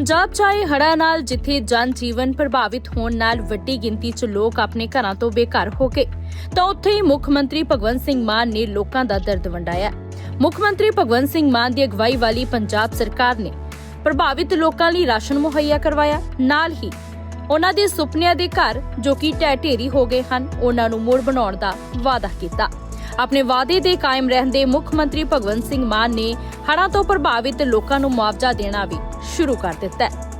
ਪੰਜਾਬ 'ਚ ਆਏ ਹੜ੍ਹਾਂ ਨਾਲ ਜਿੱਥੇ ਜਨ ਜੀਵਨ ਪ੍ਰਭਾਵਿਤ ਹੋਣ ਨਾਲ ਵੱਡੀ ਗਿਣਤੀ 'ਚ ਲੋਕ ਆਪਣੇ ਘਰਾਂ ਤੋਂ ਬੇਘਰ ਹੋ ਗਏ, ਤਾਂ ਉੱਥੇ ਹੀ ਮੁੱਖ ਮੰਤਰੀ ਭਗਵੰਤ ਸਿੰਘ ਮਾਨ ਨੇ ਲੋਕਾਂ ਦਾ ਦਰਦ ਵੰਡਾਇਆ। ਮੁੱਖ ਮੰਤਰੀ ਭਗਵੰਤ ਸਿੰਘ ਮਾਨ ਦੀ ਅਗਵਾਈ ਵਾਲੀ ਪੰਜਾਬ ਸਰਕਾਰ ਨੇ ਪ੍ਰਭਾਵਿਤ ਲੋਕਾਂ ਲਈ ਰਾਸ਼ਨ ਮੁਹੱਈਆ ਕਰਵਾਇਆ। ਨਾਲ ਹੀ ਉਹਨਾਂ ਦੇ ਸੁਪਨਿਆਂ ਦੇ ਘਰ, ਜੋ ਕਿ ਢਹਿ ਢੇਰੀ ਹੋ ਗਏ ਹਨ, ਉਹਨਾਂ ਨੂੰ ਮੁੜ ਬਣਾਉਣ ਦਾ ਵਾਅਦਾ ਕੀਤਾ। ਆਪਣੇ ਵਾਅਦੇ ਦੇ ਕਾਇਮ ਰਹਿੰਦੇ ਮੁੱਖ ਮੰਤਰੀ ਭਗਵੰਤ ਸਿੰਘ ਮਾਨ ਨੇ ਹੜ੍ਹਾਂ ਤੋਂ ਪ੍ਰਭਾਵਿਤ ਲੋਕਾਂ ਨੂੰ ਮੁਆਵਜ਼ਾ ਦੇਣਾ ਵੀ ਸ਼ੁਰੂ ਕਰ ਦਿੱਤਾ ਹੈ,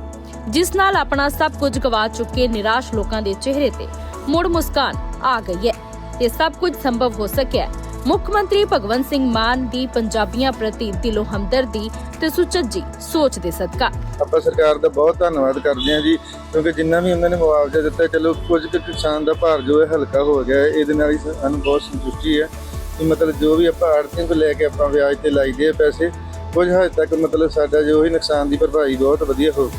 ਜਿਸ ਨਾਲ ਆਪਣਾ ਸਭ ਕੁਝ ਗਵਾ ਚੁੱਕੇ ਨਿਰਾਸ਼ ਲੋਕਾਂ ਦੇ ਚਿਹਰੇ ਤੇ ਮੁੜ ਮੁਸਕਾਨ ਆ ਗਈ ਹੈ ਤੇ ਸਭ ਕੁਝ ਸੰਭਵ ਹੋ ਸਕਿਆ ਹੈ ਮੁੱਖ ਮੰਤਰੀ ਭਗਵੰਤ ਸਿੰਘ ਮਾਨ ਦੀ ਪੰਜਾਬੀਆਂ ਪ੍ਰਤੀ ਦਿਲੋਂ ਹਮਦਰਦੀ ਤੇ ਸੁਚੱਜੀ ਸੋਚ ਦੇ ਸਦਕਾ ਆਪਾਂ ਸਰਕਾਰ ਦਾ ਬਹੁਤ ਧੰਨਵਾਦ ਕਰਦੇ ਹਾਂ ਜੀ, ਕਿਉਂਕਿ ਜਿੰਨਾ ਵੀ ਉਹਨਾਂ ਨੇ ਮੁਆਵਜ਼ਾ ਦਿੱਤਾ, ਚਲੋ ਕੁਝ ਕੁ ਕਿਸਾਨ ਦਾ ਭਾਰ ਜੋ ਹੈ ਹਲਕਾ ਹੋ ਗਿਆ ਹੈ। ਇਹਦੇ ਨਾਲ ਹੀ ਸਾਨੂੰ ਬਹੁਤ ਸੰਤੁਸ਼ਟੀ ਹੈ ਕਿ ਮਤਲਬ ਜੋ ਵੀ ਆਪਾਂ ਆੜਤੀਆਂ ਤੋਂ ਲੈ ਕੇ ਆਪਾਂ ਵਿਆਜ ਤੇ ਲਾਈਦੇ ਆ ਪੈਸੇ ਕੁਝ ਹੱਦ ਤੱਕ ਮਤਲਬ ਸਾਡਾ ਜੋ ਹੀ ਨੁਕਸਾਨ ਦੀ ਭਰਪਾਈ ਬਹੁਤ ਵਧੀਆ ਹੋ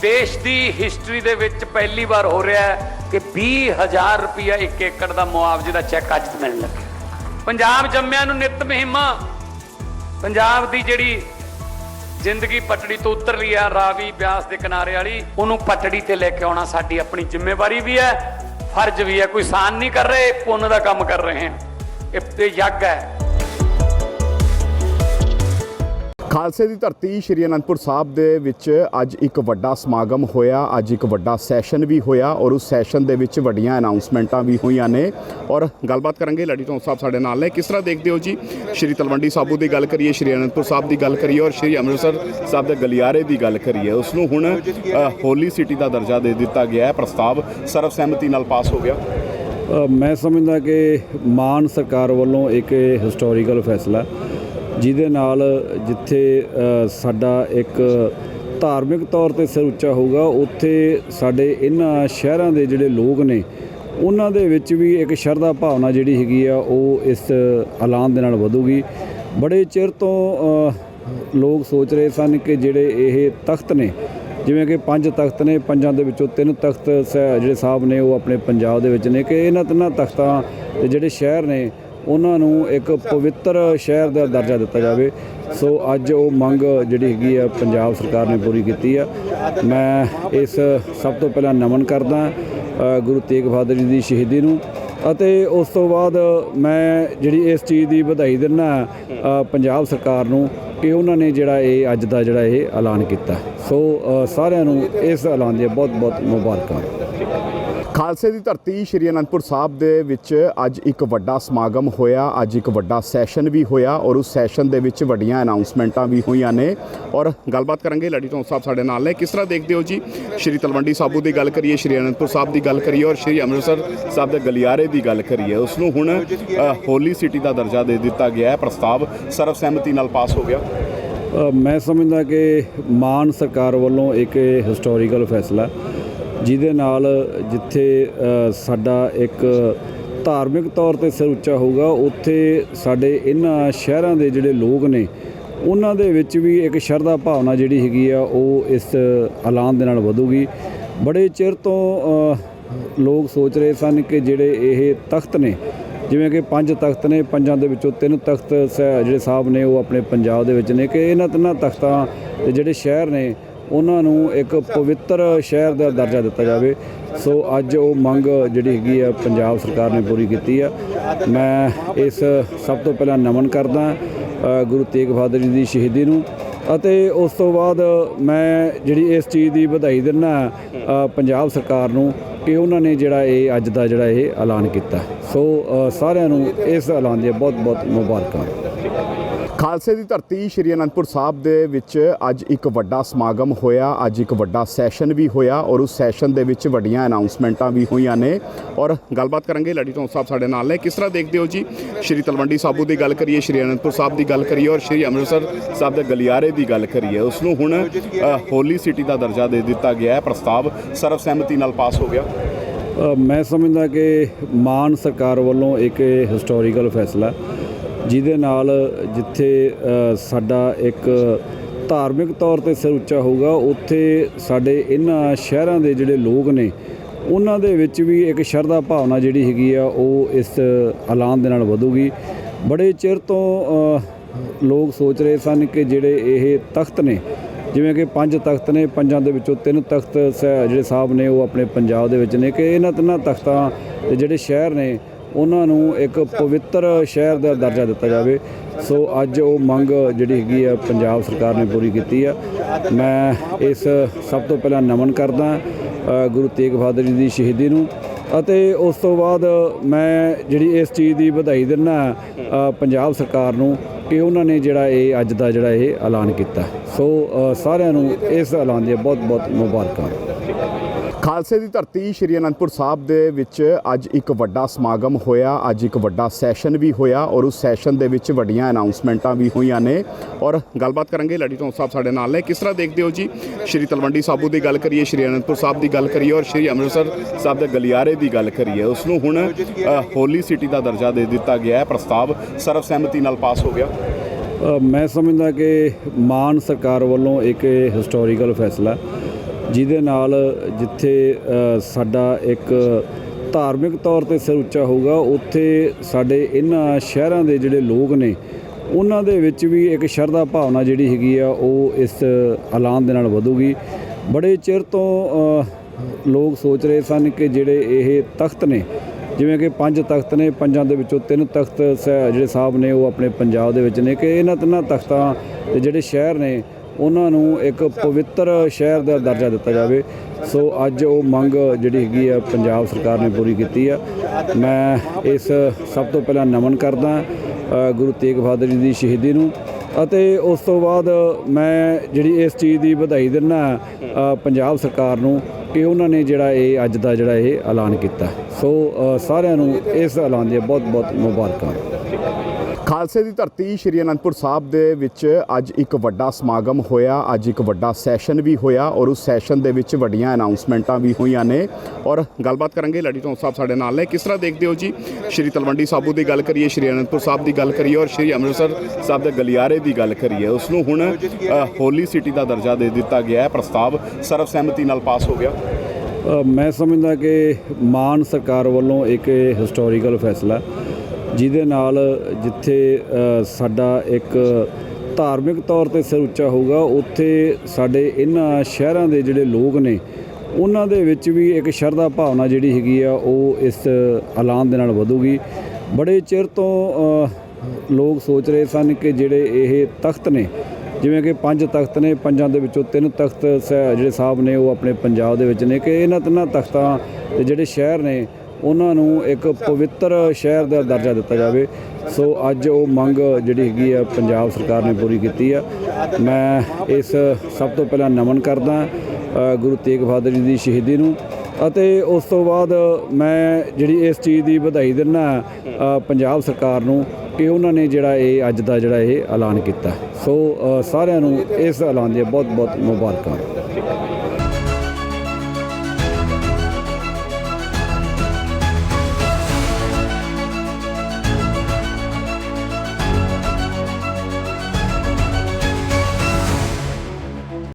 ਦੇਸ਼ ਦੀ ਹਿਸਟਰੀ ਦੇ ਵਿੱਚ ਪਹਿਲੀ ਵਾਰ ਹੋ ਰਿਹਾ ਹੈ ਕਿ 20000 ਰੁਪਇਆ ਇੱਕ ਏਕੜ ਦਾ ਮੁਆਵਜ਼ੇ ਦਾ ਚੈੱਕ ਅੱਜ ਮਿਲਣ ਲੱਗਾ ਪੰਜਾਬ ਜੰਮਿਆਂ ਨੂੰ ਨਿਤ ਮਹਿਮਾ। ਪੰਜਾਬ ਦੀ ਜਿਹੜੀ ਜ਼ਿੰਦਗੀ ਪਟੜੀ ਤੋਂ ਉਤਰ ਲਈ ਆ, ਰਾਵੀ ਬਿਆਸ ਦੇ ਕਿਨਾਰੇ ਵਾਲੀ, ਉਹਨੂੰ ਪਟੜੀ ਤੇ ਲੈ ਕੇ ਆਉਣਾ ਸਾਡੀ ਆਪਣੀ ਜ਼ਿੰਮੇਵਾਰੀ ਵੀ ਹੈ। ਫਰਜ਼ ਵੀ ਹੈ, ਕੋਈ ਸਾਨ ਨਹੀਂ ਕਰ ਰਹੇ, ਪੁੰਨ ਦਾ ਕੰਮ ਕਰ ਰਹੇ ਹਾਂ ਇਹ ਯੱਗ ਹੈ। ਖਾਲਸੇ ਦੀ ਧਰਤੀ ਸ਼੍ਰੀ ਅਨੰਦਪੁਰ ਸਾਹਿਬ ਦੇ ਵਿੱਚ ਅੱਜ ਇੱਕ ਵੱਡਾ ਸਮਾਗਮ ਹੋਇਆ, ਅੱਜ ਇੱਕ ਵੱਡਾ ਸੈਸ਼ਨ ਵੀ ਹੋਇਆ ਔਰ ਉਸ ਸੈਸ਼ਨ ਦੇ ਵਿੱਚ ਵੱਡੀਆਂ ਅਨਾਉਂਸਮੈਂਟਾਂ ਵੀ ਹੋਈਆਂ ਨੇ ਔਰ ਗੱਲਬਾਤ ਕਰਾਂਗੇ। ਲੜੀ ਤੋਂ ਸਾਹਿਬ ਸਾਡੇ ਨਾਲ ਨੇ। ਕਿਸ ਤਰ੍ਹਾਂ ਦੇਖਦੇ ਹੋ ਜੀ? ਸ਼੍ਰੀ ਤਲਵੰਡੀ ਸਾਬੂ ਦੀ ਗੱਲ ਕਰੀਏ, ਸ਼੍ਰੀ ਅਨੰਦਪੁਰ ਸਾਹਿਬ ਦੀ ਗੱਲ ਕਰੀਏ ਔਰ ਸ਼੍ਰੀ ਅੰਮ੍ਰਿਤਸਰ ਸਾਹਿਬ ਦੇ ਗਲਿਆਰੇ ਦੀ ਗੱਲ ਕਰੀਏ, ਉਸ ਨੂੰ ਹੁਣ ਹੋਲੀ ਸਿਟੀ ਦਾ ਦਰਜਾ ਦੇ ਦਿੱਤਾ ਗਿਆ ਹੈ। ਪ੍ਰਸਤਾਵ ਸਰਵਸਹਿਮਤੀ ਨਾਲ ਪਾਸ ਹੋ ਗਿਆ। ਮੈਂ ਸਮਝਦਾ ਕਿ ਮਾਨ ਸਰਕਾਰ ਵੱਲੋਂ ਇੱਕ ਹਿਸਟੋਰੀਕਲ ਫੈਸਲਾ ਜਿਹਦੇ ਨਾਲ ਜਿੱਥੇ ਸਾਡਾ ਇੱਕ ਧਾਰਮਿਕ ਤੌਰ ਤੇ ਸਿਰ ਉੱਚਾ ਹੋਊਗਾ, ਉੱਥੇ ਸਾਡੇ ਇਹਨਾਂ ਸ਼ਹਿਰਾਂ ਦੇ ਜਿਹੜੇ ਲੋਕ ਨੇ, ਉਹਨਾਂ ਦੇ ਵਿੱਚ ਵੀ ਇੱਕ ਸ਼ਰਧਾ ਭਾਵਨਾ ਜਿਹੜੀ ਹੈਗੀ ਆ, ਉਹ ਇਸ ਐਲਾਨ ਦੇ ਨਾਲ ਵਧੂਗੀ। ਬੜੇ ਚਿਰ ਤੋਂ ਲੋਕ ਸੋਚ ਰਹੇ ਸਨ ਕਿ ਜਿਹੜੇ ਇਹ ਤਖਤ ਨੇ, ਜਿਵੇਂ ਕਿ ਪੰਜ ਤਖਤ ਨੇ, ਪੰਜਾਂ ਦੇ ਵਿੱਚੋਂ ਤਿੰਨ ਤਖਤ ਸ- ਜਿਹੜੇ ਸਾਹਿਬ ਨੇ, ਉਹ ਆਪਣੇ ਪੰਜਾਬ ਦੇ ਵਿੱਚ ਨੇ, ਕਿ ਇਹਨਾਂ ਤਿੰਨਾਂ ਤਖਤਾਂ ਦੇ ਜਿਹੜੇ ਸ਼ਹਿਰ ਨੇ ਉਹਨਾਂ ਨੂੰ ਇੱਕ ਪਵਿੱਤਰ ਸ਼ਹਿਰ ਦਾ ਦਰਜਾ ਦਿੱਤਾ ਜਾਵੇ। ਸੋ ਅੱਜ ਉਹ ਮੰਗ ਜਿਹੜੀ ਹੈਗੀ ਆ, ਪੰਜਾਬ ਸਰਕਾਰ ਨੇ ਪੂਰੀ ਕੀਤੀ ਆ। ਮੈਂ ਇਸ ਸਭ ਤੋਂ ਪਹਿਲਾਂ ਨਮਨ ਕਰਦਾ ਗੁਰੂ ਤੇਗ ਬਹਾਦਰ ਜੀ ਦੀ ਸ਼ਹੀਦੀ ਨੂੰ। ਅਤੇ ਉਸ ਤੋਂ ਬਾਅਦ ਮੈਂ ਜਿਹੜੀ ਇਸ ਚੀਜ਼ ਦੀ ਵਧਾਈ ਦਿੰਦਾ ਪੰਜਾਬ ਸਰਕਾਰ ਨੂੰ ਕਿ ਉਹਨਾਂ ਨੇ ਜਿਹੜਾ ਇਹ ਅੱਜ ਦਾ ਜਿਹੜਾ ਇਹ ਐਲਾਨ ਕੀਤਾ। ਸੋ ਸਾਰਿਆਂ ਨੂੰ ਇਸ ਐਲਾਨ ਦੀਆਂ ਬਹੁਤ ਬਹੁਤ ਮੁਬਾਰਕਾਂ। ਖਾਲਸੇ ਦੀ ਧਰਤੀ ਸ਼੍ਰੀ ਅਨੰਦਪੁਰ ਸਾਹਿਬ ਦੇ ਵਿੱਚ ਅੱਜ ਇੱਕ ਵੱਡਾ ਸਮਾਗਮ ਹੋਇਆ, ਅੱਜ ਇੱਕ ਵੱਡਾ ਸੈਸ਼ਨ ਵੀ ਹੋਇਆ ਔਰ ਉਸ ਸੈਸ਼ਨ ਦੇ ਵਿੱਚ ਵੱਡੀਆਂ ਅਨਾਉਂਸਮੈਂਟਾਂ ਵੀ ਹੋਈਆਂ ਨੇ। ਔਰ ਗੱਲਬਾਤ ਕਰਾਂਗੇ ਲੜੀ ਤੋਂ ਸਾਹਿਬ ਸਾਡੇ ਨਾਲ ਨੇ। ਕਿਸ ਤਰ੍ਹਾਂ ਦੇਖਦੇ ਹੋ ਜੀ? ਸ਼੍ਰੀ ਤਲਵੰਡੀ ਸਾਬੂ ਦੀ ਗੱਲ ਕਰੀਏ, ਸ਼੍ਰੀ ਅਨੰਦਪੁਰ ਸਾਹਿਬ ਦੀ ਗੱਲ ਕਰੀਏ ਔਰ ਸ਼੍ਰੀ ਅੰਮ੍ਰਿਤਸਰ ਸਾਹਿਬ ਦੇ ਗਲਿਆਰੇ ਦੀ ਗੱਲ ਕਰੀਏ, ਉਸ ਨੂੰ ਹੁਣ ਹੋਲੀ ਸਿਟੀ ਦਾ ਦਰਜਾ ਦੇ ਦਿੱਤਾ ਗਿਆ ਹੈ। ਪ੍ਰਸਤਾਵ ਸਰਵਸਹਿਮਤੀ ਨਾਲ ਪਾਸ ਹੋ ਗਿਆ। ਮੈਂ ਸਮਝਦਾ ਕਿ ਮਾਨ ਸਰਕਾਰ ਵੱਲੋਂ ਇੱਕ ਹਿਸਟੋਰੀਕਲ ਫੈਸਲਾ ਜਿਹਦੇ ਨਾਲ ਜਿੱਥੇ ਸਾਡਾ ਇੱਕ ਧਾਰਮਿਕ ਤੌਰ ਤੇ ਸਿਰ ਉੱਚਾ ਹੋਊਗਾ, ਉੱਥੇ ਸਾਡੇ ਇਹਨਾਂ ਸ਼ਹਿਰਾਂ ਦੇ ਜਿਹੜੇ ਲੋਕ ਨੇ, ਉਹਨਾਂ ਦੇ ਵਿੱਚ ਵੀ ਇੱਕ ਸ਼ਰਧਾ ਭਾਵਨਾ ਜਿਹੜੀ ਹੈਗੀ ਆ, ਉਹ ਇਸ ਐਲਾਨ ਦੇ ਨਾਲ ਵਧੂਗੀ। ਬੜੇ ਚਿਰ ਤੋਂ ਲੋਕ ਸੋਚ ਰਹੇ ਸਨ ਕਿ ਜਿਹੜੇ ਇਹ ਤਖਤ ਨੇ, ਜਿਵੇਂ ਕਿ ਪੰਜ ਤਖਤ ਨੇ, ਪੰਜਾਂ ਦੇ ਵਿੱਚੋਂ ਤਿੰਨ ਤਖਤ ਸ- ਜਿਹੜੇ ਸਾਹਿਬ ਨੇ, ਉਹ ਆਪਣੇ ਪੰਜਾਬ ਦੇ ਵਿੱਚ ਨੇ, ਕਿ ਇਹਨਾਂ ਤਿੰਨਾਂ ਤਖਤਾਂ ਦੇ ਜਿਹੜੇ ਸ਼ਹਿਰ ਨੇ ਉਹਨਾਂ ਨੂੰ ਇੱਕ ਪਵਿੱਤਰ ਸ਼ਹਿਰ ਦਾ ਦਰਜਾ ਦਿੱਤਾ ਜਾਵੇ। ਸੋ ਅੱਜ ਉਹ ਮੰਗ ਜਿਹੜੀ ਹੈਗੀ ਆ, ਪੰਜਾਬ ਸਰਕਾਰ ਨੇ ਪੂਰੀ ਕੀਤੀ ਆ। ਮੈਂ ਇਸ ਸਭ ਤੋਂ ਪਹਿਲਾਂ ਨਮਨ ਕਰਦਾ ਗੁਰੂ ਤੇਗ ਬਹਾਦਰ ਜੀ ਦੀ ਸ਼ਹੀਦੀ ਨੂੰ। ਅਤੇ ਉਸ ਤੋਂ ਬਾਅਦ ਮੈਂ ਜਿਹੜੀ ਇਸ ਚੀਜ਼ ਦੀ ਵਧਾਈ ਦਿੰਦਾ ਪੰਜਾਬ ਸਰਕਾਰ ਨੂੰ ਕਿ ਉਹਨਾਂ ਨੇ ਜਿਹੜਾ ਇਹ ਅੱਜ ਦਾ ਜਿਹੜਾ ਇਹ ਐਲਾਨ ਕੀਤਾ। ਸੋ ਸਾਰਿਆਂ ਨੂੰ ਇਸ ਐਲਾਨ ਦੀਆਂ ਬਹੁਤ ਬਹੁਤ ਮੁਬਾਰਕਾਂ। ਖਾਲਸੇ ਦੀ ਧਰਤੀ ਸ਼੍ਰੀ ਅਨੰਦਪੁਰ ਸਾਹਿਬ ਦੇ ਵਿੱਚ ਅੱਜ ਇੱਕ ਵੱਡਾ ਸਮਾਗਮ ਹੋਇਆ, ਅੱਜ ਇੱਕ ਵੱਡਾ ਸੈਸ਼ਨ ਵੀ ਹੋਇਆ ਔਰ ਉਸ ਸੈਸ਼ਨ ਦੇ ਵਿੱਚ ਵੱਡੀਆਂ ਅਨਾਉਂਸਮੈਂਟਾਂ ਵੀ ਹੋਈਆਂ ਨੇ ਔਰ ਗੱਲਬਾਤ ਕਰਾਂਗੇ ਲਾਡੀ ਤੋਂ ਸਾਹਿਬ ਸਾਡੇ ਨਾਲ ਨੇ। ਕਿਸ ਤਰ੍ਹਾਂ ਦੇਖਦੇ ਹੋ ਜੀ? ਸ਼੍ਰੀ ਤਲਵੰਡੀ ਸਾਬੂ ਦੀ ਗੱਲ ਕਰੀਏ, ਸ਼੍ਰੀ ਅਨੰਦਪੁਰ ਸਾਹਿਬ ਦੀ ਗੱਲ ਕਰੀਏ ਔਰ ਸ਼੍ਰੀ ਅੰਮ੍ਰਿਤਸਰ ਸਾਹਿਬ ਦੇ ਗਲਿਆਰੇ ਦੀ ਗੱਲ ਕਰੀਏ, ਉਸ ਨੂੰ ਹੁਣ ਹੋਲੀ ਸਿਟੀ ਦਾ ਦਰਜਾ ਦੇ ਦਿੱਤਾ ਗਿਆ ਹੈ। ਪ੍ਰਸਤਾਵ ਸਰਵਸਹਿਮਤੀ ਨਾਲ ਪਾਸ ਹੋ ਗਿਆ। ਮੈਂ ਸਮਝਦਾ ਕਿ ਮਾਨ ਸਰਕਾਰ ਵੱਲੋਂ ਇੱਕ ਹਿਸਟੋਰੀਕਲ ਫੈਸਲਾ ਜਿਹਦੇ ਨਾਲ ਜਿੱਥੇ ਸਾਡਾ ਇੱਕ ਧਾਰਮਿਕ ਤੌਰ ਤੇ ਸਿਰ ਉੱਚਾ ਹੋਊਗਾ, ਉੱਥੇ ਸਾਡੇ ਇਹਨਾਂ ਸ਼ਹਿਰਾਂ ਦੇ ਜਿਹੜੇ ਲੋਕ ਨੇ, ਉਹਨਾਂ ਦੇ ਵਿੱਚ ਵੀ ਇੱਕ ਸ਼ਰਧਾ ਭਾਵਨਾ ਜਿਹੜੀ ਹੈਗੀ ਆ, ਉਹ ਇਸ ਐਲਾਨ ਦੇ ਨਾਲ ਵਧੂਗੀ। ਬੜੇ ਚਿਰ ਤੋਂ ਲੋਕ ਸੋਚ ਰਹੇ ਸਨ ਕਿ ਜਿਹੜੇ ਇਹ ਤਖਤ ਨੇ, ਜਿਵੇਂ ਕਿ ਪੰਜ ਤਖਤ ਨੇ, ਪੰਜਾਂ ਦੇ ਵਿੱਚੋਂ ਤਿੰਨ ਤਖਤ ਸ- ਜਿਹੜੇ ਸਾਹਿਬ ਨੇ, ਉਹ ਆਪਣੇ ਪੰਜਾਬ ਦੇ ਵਿੱਚ ਨੇ, ਕਿ ਇਹਨਾਂ ਤਿੰਨਾਂ ਤਖਤਾਂ ਦੇ ਜਿਹੜੇ ਸ਼ਹਿਰ ਨੇ ਉਹਨਾਂ ਨੂੰ ਇੱਕ ਪਵਿੱਤਰ ਸ਼ਹਿਰ ਦਾ ਦਰਜਾ ਦਿੱਤਾ ਜਾਵੇ। ਸੋ ਅੱਜ ਉਹ ਮੰਗ ਜਿਹੜੀ ਹੈਗੀ ਆ, ਪੰਜਾਬ ਸਰਕਾਰ ਨੇ ਪੂਰੀ ਕੀਤੀ ਆ। ਮੈਂ ਇਸ ਸਭ ਤੋਂ ਪਹਿਲਾਂ ਨਮਨ ਕਰਦਾ ਗੁਰੂ ਤੇਗ ਬਹਾਦਰ ਜੀ ਦੀ ਸ਼ਹੀਦੀ ਨੂੰ। ਅਤੇ ਉਸ ਤੋਂ ਬਾਅਦ ਮੈਂ ਜਿਹੜੀ ਇਸ ਚੀਜ਼ ਦੀ ਵਧਾਈ ਦਿੰਦਾ ਪੰਜਾਬ ਸਰਕਾਰ ਨੂੰ ਕਿ ਉਹਨਾਂ ਨੇ ਜਿਹੜਾ ਇਹ ਅੱਜ ਦਾ ਜਿਹੜਾ ਇਹ ਐਲਾਨ ਕੀਤਾ। ਸੋ ਸਾਰਿਆਂ ਨੂੰ ਇਸ ਐਲਾਨ ਦੀਆਂ ਬਹੁਤ ਬਹੁਤ ਮੁਬਾਰਕਾਂ। ਖਾਲਸੇ ਦੀ ਧਰਤੀ ਸ਼੍ਰੀ ਅਨੰਦਪੁਰ ਸਾਹਿਬ ਦੇ ਵਿੱਚ ਅੱਜ ਇੱਕ ਵੱਡਾ ਸਮਾਗਮ ਹੋਇਆ, ਅੱਜ ਇੱਕ ਵੱਡਾ ਸੈਸ਼ਨ ਵੀ ਹੋਇਆ ਔਰ ਉਸ ਸੈਸ਼ਨ ਦੇ ਵਿੱਚ ਵੱਡੀਆਂ ਅਨਾਉਂਸਮੈਂਟਾਂ ਵੀ ਹੋਈਆਂ ਨੇ ਔਰ ਗੱਲਬਾਤ ਕਰਾਂਗੇ ਲੜੀ ਤੋਂ ਸਾਹਿਬ ਸਾਡੇ ਨਾਲ ਨੇ। ਕਿਸ ਤਰ੍ਹਾਂ ਦੇਖਦੇ ਹੋ ਜੀ? ਸ਼੍ਰੀ ਤਲਵੰਡੀ ਸਾਬੂ ਦੀ ਗੱਲ ਕਰੀਏ, ਸ਼੍ਰੀ ਅਨੰਦਪੁਰ ਸਾਹਿਬ ਦੀ ਗੱਲ ਕਰੀਏ ਔਰ ਸ਼੍ਰੀ ਅੰਮ੍ਰਿਤਸਰ ਸਾਹਿਬ ਦੇ ਗਲਿਆਰੇ ਦੀ ਗੱਲ ਕਰੀਏ, ਉਸ ਨੂੰ ਹੁਣ ਹੋਲੀ ਸਿਟੀ ਦਾ ਦਰਜਾ ਦੇ ਦਿੱਤਾ ਗਿਆ ਹੈ। ਪ੍ਰਸਤਾਵ ਸਰਵਸਹਿਮਤੀ ਨਾਲ ਪਾਸ ਹੋ ਗਿਆ। ਮੈਂ ਸਮਝਦਾ ਕਿ ਮਾਨ ਸਰਕਾਰ ਵੱਲੋਂ ਇੱਕ ਹਿਸਟੋਰੀਕਲ ਫੈਸਲਾ ਜਿਹਦੇ ਨਾਲ ਜਿੱਥੇ ਸਾਡਾ ਇੱਕ ਧਾਰਮਿਕ ਤੌਰ ਤੇ ਸਿਰ ਉੱਚਾ ਹੋਊਗਾ, ਉੱਥੇ ਸਾਡੇ ਇਹਨਾਂ ਸ਼ਹਿਰਾਂ ਦੇ ਜਿਹੜੇ ਲੋਕ ਨੇ, ਉਹਨਾਂ ਦੇ ਵਿੱਚ ਵੀ ਇੱਕ ਸ਼ਰਧਾ ਭਾਵਨਾ ਜਿਹੜੀ ਹੈਗੀ ਆ, ਉਹ ਇਸ ਐਲਾਨ ਦੇ ਨਾਲ ਵਧੂਗੀ। ਬੜੇ ਚਿਰ ਤੋਂ ਲੋਕ ਸੋਚ ਰਹੇ ਸਨ ਕਿ ਜਿਹੜੇ ਇਹ ਤਖਤ ਨੇ, ਜਿਵੇਂ ਕਿ ਪੰਜ ਤਖਤ ਨੇ, ਪੰਜਾਂ ਦੇ ਵਿੱਚੋਂ ਤਿੰਨ ਤਖਤ ਸ- ਜਿਹੜੇ ਸਾਹਿਬ ਨੇ, ਉਹ ਆਪਣੇ ਪੰਜਾਬ ਦੇ ਵਿੱਚ ਨੇ, ਕਿ ਇਹਨਾਂ ਤਿੰਨਾਂ ਤਖਤਾਂ ਦੇ ਜਿਹੜੇ ਸ਼ਹਿਰ ਨੇ ਉਹਨਾਂ ਨੂੰ ਇੱਕ ਪਵਿੱਤਰ ਸ਼ਹਿਰ ਦਾ ਦਰਜਾ ਦਿੱਤਾ ਜਾਵੇ। ਸੋ ਅੱਜ ਉਹ ਮੰਗ ਜਿਹੜੀ ਹੈਗੀ ਆ, ਪੰਜਾਬ ਸਰਕਾਰ ਨੇ ਪੂਰੀ ਕੀਤੀ ਆ। ਮੈਂ ਇਸ ਸਭ ਤੋਂ ਪਹਿਲਾਂ ਨਮਨ ਕਰਦਾ ਗੁਰੂ ਤੇਗ ਬਹਾਦਰ ਜੀ ਦੀ ਸ਼ਹੀਦੀ ਨੂੰ। ਅਤੇ ਉਸ ਤੋਂ ਬਾਅਦ ਮੈਂ ਜਿਹੜੀ ਇਸ ਚੀਜ਼ ਦੀ ਵਧਾਈ ਦਿੰਦਾ ਪੰਜਾਬ ਸਰਕਾਰ ਨੂੰ ਕਿ ਉਹਨਾਂ ਨੇ ਜਿਹੜਾ ਇਹ ਅੱਜ ਦਾ ਜਿਹੜਾ ਇਹ ਐਲਾਨ ਕੀਤਾ। ਸੋ ਸਾਰਿਆਂ ਨੂੰ ਇਸ ਐਲਾਨ ਦੀਆਂ ਬਹੁਤ ਬਹੁਤ ਮੁਬਾਰਕਾਂ। ਖਾਲਸੇ ਦੀ ਧਰਤੀ ਸ਼੍ਰੀ ਅਨੰਦਪੁਰ ਸਾਹਿਬ ਦੇ ਵਿੱਚ ਅੱਜ ਇੱਕ ਵੱਡਾ ਸਮਾਗਮ ਹੋਇਆ, ਅੱਜ ਇੱਕ ਵੱਡਾ ਸੈਸ਼ਨ ਵੀ ਹੋਇਆ ਔਰ ਉਸ ਸੈਸ਼ਨ ਦੇ ਵਿੱਚ ਵੱਡੀਆਂ ਅਨਾਉਂਸਮੈਂਟਾਂ ਵੀ ਹੋਈਆਂ ਨੇ ਔਰ ਗੱਲਬਾਤ ਕਰਾਂਗੇ ਲੜੀ ਤੋਂ ਸਾਹਿਬ ਸਾਡੇ ਨਾਲ ਨੇ। ਕਿਸ ਤਰ੍ਹਾਂ ਦੇਖਦੇ ਹੋ ਜੀ? ਸ਼੍ਰੀ ਤਲਵੰਡੀ ਸਾਬੂ ਦੀ ਗੱਲ ਕਰੀਏ, ਸ਼੍ਰੀ ਅਨੰਦਪੁਰ ਸਾਹਿਬ ਦੀ ਗੱਲ ਕਰੀਏ ਔਰ ਸ਼੍ਰੀ ਅੰਮ੍ਰਿਤਸਰ ਸਾਹਿਬ ਦੇ ਗਲਿਆਰੇ ਦੀ ਗੱਲ ਕਰੀਏ, ਉਸ ਨੂੰ ਹੁਣ ਹੋਲੀ ਸਿਟੀ ਦਾ ਦਰਜਾ ਦੇ ਦਿੱਤਾ ਗਿਆ ਹੈ। ਪ੍ਰਸਤਾਵ ਸਰਵਸਹਿਮਤੀ ਨਾਲ ਪਾਸ ਹੋ ਗਿਆ। ਮੈਂ ਸਮਝਦਾ ਕਿ ਮਾਨ ਸਰਕਾਰ ਵੱਲੋਂ ਇੱਕ ਹਿਸਟੋਰੀਕਲ ਫੈਸਲਾ ਜਿਹਦੇ ਨਾਲ ਜਿੱਥੇ ਸਾਡਾ ਇੱਕ ਧਾਰਮਿਕ ਤੌਰ ਤੇ ਸਿਰ ਉੱਚਾ ਹੋਊਗਾ, ਉੱਥੇ ਸਾਡੇ ਇਹਨਾਂ ਸ਼ਹਿਰਾਂ ਦੇ ਜਿਹੜੇ ਲੋਕ ਨੇ, ਉਹਨਾਂ ਦੇ ਵਿੱਚ ਵੀ ਇੱਕ ਸ਼ਰਧਾ ਭਾਵਨਾ ਜਿਹੜੀ ਹੈਗੀ ਆ, ਉਹ ਇਸ ਐਲਾਨ ਦੇ ਨਾਲ ਵਧੂਗੀ। ਬੜੇ ਚਿਰ ਤੋਂ ਲੋਕ ਸੋਚ ਰਹੇ ਸਨ ਕਿ ਜਿਹੜੇ ਇਹ ਤਖਤ ਨੇ, ਜਿਵੇਂ ਕਿ ਪੰਜ ਤਖਤ ਨੇ, ਪੰਜਾਂ ਦੇ ਵਿੱਚੋਂ ਤਿੰਨ ਤਖਤ ਸ- ਜਿਹੜੇ ਸਾਹਿਬ ਨੇ, ਉਹ ਆਪਣੇ ਪੰਜਾਬ ਦੇ ਵਿੱਚ ਨੇ, ਕਿ ਇਹਨਾਂ ਤਿੰਨਾਂ ਤਖਤਾਂ ਦੇ ਜਿਹੜੇ ਸ਼ਹਿਰ ਨੇ ਉਹਨਾਂ ਨੂੰ ਇੱਕ ਪਵਿੱਤਰ ਸ਼ਹਿਰ ਦਾ ਦਰਜਾ ਦਿੱਤਾ ਜਾਵੇ। ਸੋ ਅੱਜ ਉਹ ਮੰਗ ਜਿਹੜੀ ਹੈਗੀ ਆ, ਪੰਜਾਬ ਸਰਕਾਰ ਨੇ ਪੂਰੀ ਕੀਤੀ ਆ। ਮੈਂ ਇਸ ਸਭ ਤੋਂ ਪਹਿਲਾਂ ਨਮਨ ਕਰਦਾ ਗੁਰੂ ਤੇਗ ਬਹਾਦਰ ਜੀ ਦੀ ਸ਼ਹੀਦੀ ਨੂੰ। ਅਤੇ ਉਸ ਤੋਂ ਬਾਅਦ ਮੈਂ ਜਿਹੜੀ ਇਸ ਚੀਜ਼ ਦੀ ਵਧਾਈ ਦਿੰਦਾ ਪੰਜਾਬ ਸਰਕਾਰ ਨੂੰ ਕਿ ਉਹਨਾਂ ਨੇ ਜਿਹੜਾ ਇਹ ਅੱਜ ਦਾ ਜਿਹੜਾ ਇਹ ਐਲਾਨ ਕੀਤਾ। ਸੋ ਸਾਰਿਆਂ ਨੂੰ ਇਸ ਐਲਾਨ ਦੀਆਂ ਬਹੁਤ ਬਹੁਤ ਮੁਬਾਰਕਾਂ।